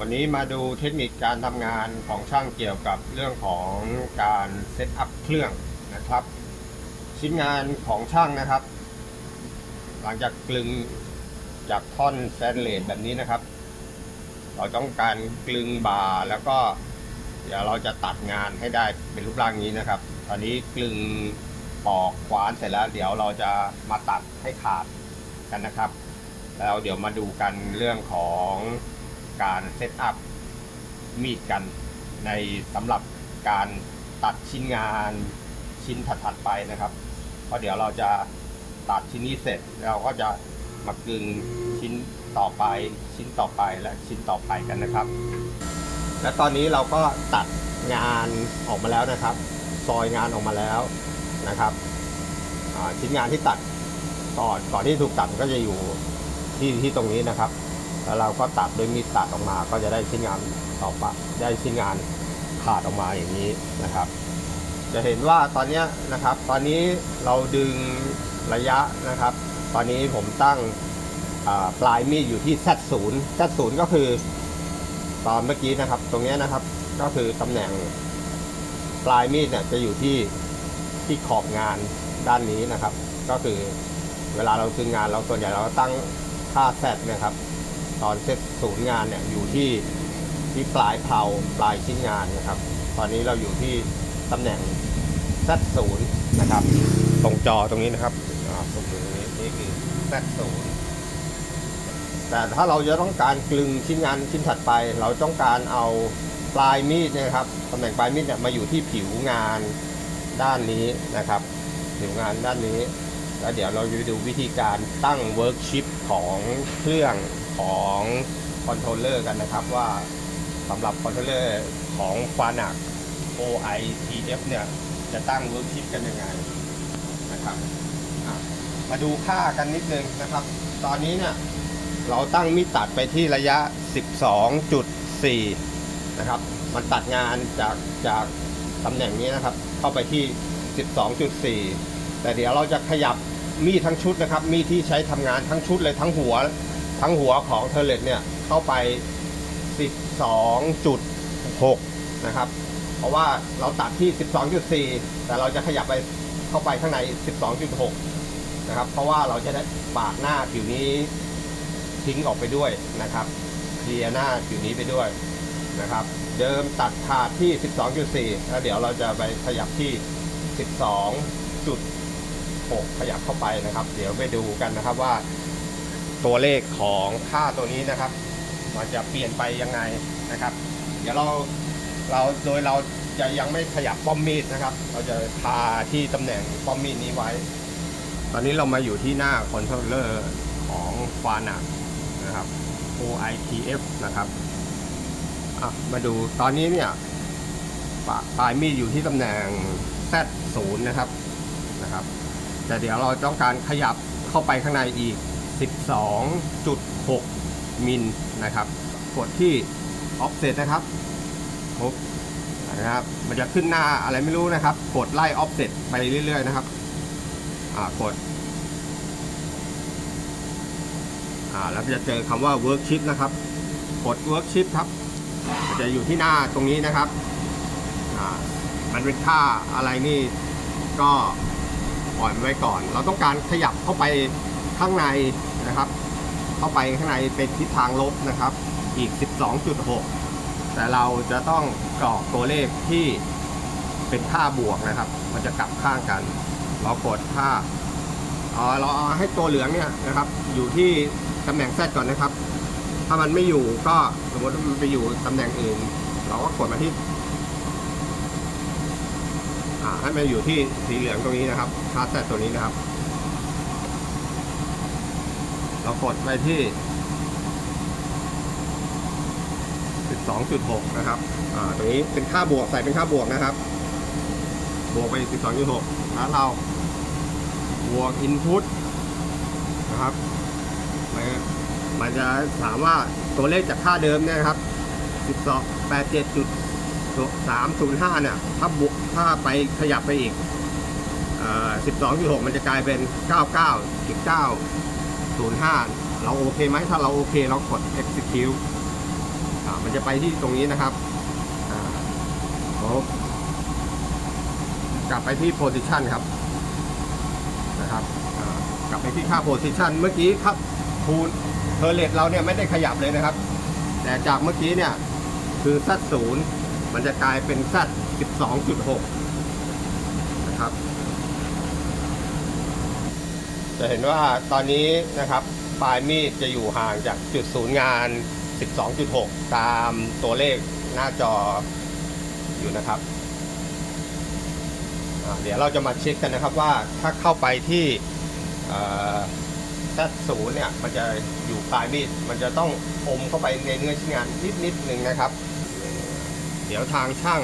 วันนี้มาดูเทคนิคการทำงานของช่างเกี่ยวกับเรื่องของการเซตอัพเครื่องนะครับ ชิ้นงานของช่างนะครับ หลังจากกลึงจากท่อนแตนเลสแบบนี้นะครับ เราต้องการกลึงบาแล้วก็ เดี๋ยวเราจะตัดงานให้ได้เป็นรูปร่างนี้นะครับ ตอนนี้กลึงปอกขวานเสร็จแล้ว เดี๋ยวเราจะมาตัดให้ขาดกันนะครับ แล้วเดี๋ยวมาดูกันเรื่องของ การเซตอัพมีดกันในสำหรับการตัดชิ้นงานชิ้นถัดๆไปนะครับ เพราะเดี๋ยวเราจะตัดชิ้นนี้เสร็จเราก็จะมากึงชิ้นต่อไปชิ้นต่อไปและชิ้นต่อไปกันนะครับ และตอนนี้เราก็ตัดงานออกมาแล้วนะครับ ซอยงานออกมาแล้วนะครับชิ้นงานที่ตัดก่อนก่อนที่ถูกตัดก็จะอยู่ที่ที่ตรงนี้นะครับ แล้วเราก็ตัดโดยมีดตัดออกมา ก็จะได้ชิ้นงานต่อไปได้ชิ้นงานขาดออกมาอย่างนี้นะครับ จะเห็นว่าตอนนี้นะครับ ตอนนี้เราดึงระยะนะครับ ตอนนี้ผมตั้งปลายมีดอยู่ที่ Z0 Z0 ก็คือตอนเมื่อกี้นะครับ ตรงนี้นะครับ ก็คือตำแหน่งปลายมีดเนี่ยจะอยู่ที่ที่ขอบงานด้านนี้นะครับ ก็คือเวลาเราดึงงานเราส่วนใหญ่เราตั้งค่าแซดนะครับ ตอนเซตศูนย์งานเนี่ยอยู่ที่ที่ปลายเพลาปลายชิ้นงานนะครับ ตอนนี้เราอยู่ที่ตำแหน่ง Z0 นะครับ ตรงจอตรงนี้นะครับอ่าตรงนี้นี่คือ Z0 แต่ถ้าเราจะต้องการกลึงชิ้นงานชิ้นถัดไป เราต้องการเอาปลายมีดเนยนะครับตำแหน่งปลายมีดเนี่ยมาอยู่ที่ผิวงานด้านนี้นะครับ ผิวงานด้านนี้ แล้วเดี๋ยวเราจะไปดูวิธีการตั้งเวิร์กชิปของเครื่อง ของคอนโทรลเลอร์กันนะครับว่าสำหรับคอนโทรลเลอร์ของฟานัก OITF เนี่ยจะตั้งเวิร์กชิปกันยังไงนะครับมาดูค่ากันนิดนึงนะครับ ตอนนี้เนี่ยเราตั้งมิดตัดไปที่ระยะ 12.4 นะครับ มันตัดงานจากจากตำแหน่งนี้นะครับ เข้าไปที่ 12.4 แต่เดี๋ยวเราจะขยับมีดทั้งชุดนะครับ มีดที่ใช้ทำงานทั้งชุดเลยทั้งหัว ทั้งหัวของเทเลตเนี่ยเข้าไป 12.6 นะครับ เพราะว่าเราตัดที่ 12.4 แต่เราจะขยับไปเข้าไปข้างใน 12.6 นะครับ เพราะว่าเราจะได้ปาดหน้าผิวนี้ทิ้งออกไปด้วยนะครับเคลียหน้าผิวนี้ไปด้วยนะครับ เดิมตัดขาดที่ 12.4 แล้วเดี๋ยวเราจะไปขยับที่ 12.6 ขยับเข้าไปนะครับ เดี๋ยวไปดูกันนะครับว่า ตัวเลขของค่าตัวนี้นะครับ มันจะเปลี่ยนไปยังไงนะครับ เดี๋ยวเราเราโดยเราจะยังไม่ขยับป้อมมีดนะครับ เราจะพาที่ตำแหน่งป้อมมีดนี้ไว้ ตอนนี้เรามาอยู่ที่หน้าคอนโทรลเลอร์ของฟานักนะครับ OITF นะครับอะมาดูตอนนี้เนี่ยปลาปลายมีดอยู่ที่ตำแหน่ง Z0 นะครับนะครับ แต่เดี๋ยวเราต้องการขยับเข้าไปข้างในอีก 12.6 มิลนะครับ กดที่ offset นะครับปุ๊บนะครับ มันจะขึ้นหน้าอะไรไม่รู้นะครับ กดไล่ offset ไปเรื่อย ๆ นะครับ อ่ากด อ่า แล้วจะเจอคำว่า worksheet นะครับ กด worksheet ครับ จะอยู่ที่หน้าตรงนี้นะครับ อ่า มันเป็นค่าอะไรนี่ ก็ปล่อยมันไว้ก่อน เราต้องการขยับเข้าไป ข้างในนะครับ เข้าไปข้างในเป็นทิศทางลบนะครับ อีก 12.6 แต่เราจะต้องกรอกตัวเลขที่เป็นค่าบวกนะครับ มันจะกลับข้างกัน เรากดค่าเออเราเอาให้ตัวเหลืองเนี่ยนะครับ อยู่ที่ตำแหน่งแซดก่อนนะครับ ถ้ามันไม่อยู่ก็สมมติมันไปอยู่ตำแหน่งอื่น เราก็กดมาที่ให้มันอยู่ที่สีเหลืองตรงนี้นะครับค่าแซดตัวนี้นะครับ เรากดไปที่ 12.6 นะครับ อ่า ตรงนี้เป็นค่าบวก ใส่เป็นค่าบวกนะครับ บวกไป 12.6แล้วเราบวก input นะครับ มันมันจะถามว่าตัวเลขจากค่าเดิมเนี่ยครับ 12 87.305 เนี่ย ถ้าบวก ถ้าไปขยับไปอีกเอ่อ12.6 มันจะกลายเป็น 0.5 เราโอเคไหมถ้าเราโอเคเรากด execute มันจะไปที่ตรงนี้นะครับอ่าขอกลับไปที่ position ครับนะครับอ่ากลับไปที่ค่า position เมื่อกี้ครับทูนเทอร์เลตเราเนี่ยไม่ได้ขยับเลยนะครับ แต่จากเมื่อกี้เนี่ยคือซัดศูนย์มันจะกลายเป็นซัด12.6 นะครับ จะเห็นว่าตอนนี้นะครับปลายมีดจะอยู่ห่างจากจุดศูนย์งาน 12.6 ตามตัวเลขหน้าจออยู่นะครับ เดี๋ยวเราจะมาเช็คกันนะครับว่าถ้าเข้าไปที่แซดศูนย์เนี่ยมันจะอยู่ปลายมีดมันจะต้องอมเข้าไปในเนื้อชิ้นงานนิดนิดหนึ่งนะครับ เดี๋ยวทางช่าง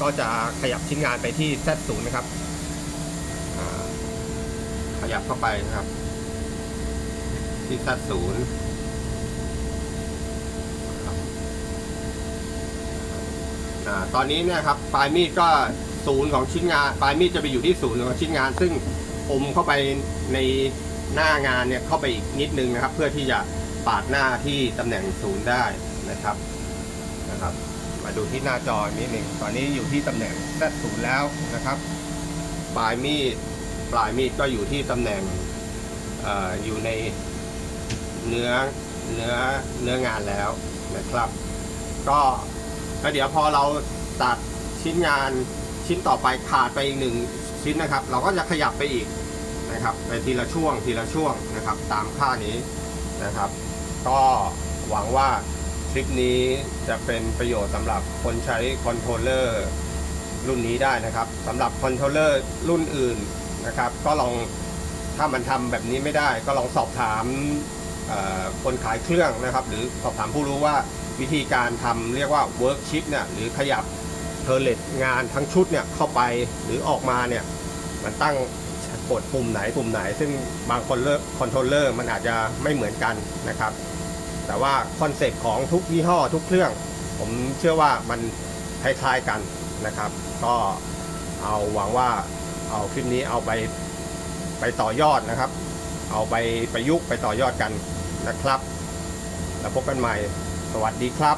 ก็จะขยับชิ้นงานไปที่แซดศูนย์นะครับ ยับเข้าไปนะครับ ที่ซัดศูนย์ครับตอนนี้เนี่ยครับปลายมีดก็ศูนย์ของชิ้นงาน ปลายมีดจะไปอยู่ที่ศูนย์ของชิ้นงาน ซึ่งอมเข้าไปในหน้างานเนี่ยเข้าไปอีกนิดนึงนะครับ เพื่อที่จะปาดหน้าที่ตำแหน่งศูนย์ได้นะครับนะครับ มาดูที่หน้าจอนิดหนึ่งตอนนี้อยู่ที่ตำแหน่งแซดศูนย์แล้วนะครับ ปลายมีด ปลายมีดก็อยู่ที่ตำแหน่งอออยู่ในเนื้อเนื้อเนื้องานแล้วนะครับ ก็แล้วเดี๋ยวพอเราตัดชิ้นงานชิ้นต่อไปขาดไปอีกหนึ่งชิ้นนะครับ เราก็จะขยับไปอีกนะครับไปทีละช่วงทีละช่วงนะครับ ตามค่านี้นะครับ ก็หวังว่าคลิปนี้จะเป็นประโยชน์สำหรับคนใช้คอนโทรลเลอร์รุ่นนี้ได้นะครับสำหรับคอนโทรลเลอร์รุ่นอื่น นะครับ ก็ลองถ้ามันทำแบบนี้ไม่ได้ ก็ลองสอบถามคนขายเครื่องนะครับ หรือสอบถามผู้รู้ว่าวิธีการทำเรียกว่าเวิร์กชิปเนี่ยหรือขยับเทอร์เลตงานทั้งชุดเนี่ยเข้าไปหรือออกมาเนี่ยมันตั้งกดปุ่มไหนปุ่มไหน ซึ่งบางคนเลอร์คอนโทรลเลอร์มันอาจจะไม่เหมือนกันนะครับ แต่ว่าคอนเซปต์ของทุกยี่ห้อทุกเครื่อง ผมเชื่อว่ามันคล้ายๆกันนะครับ ก็เอาหวังว่า เอาคลิปนี้เอาไปไปต่อยอดนะครับ เอาไปประยุกต์ไปต่อยอดกันนะครับ แล้วพบกันใหม่ สวัสดีครับ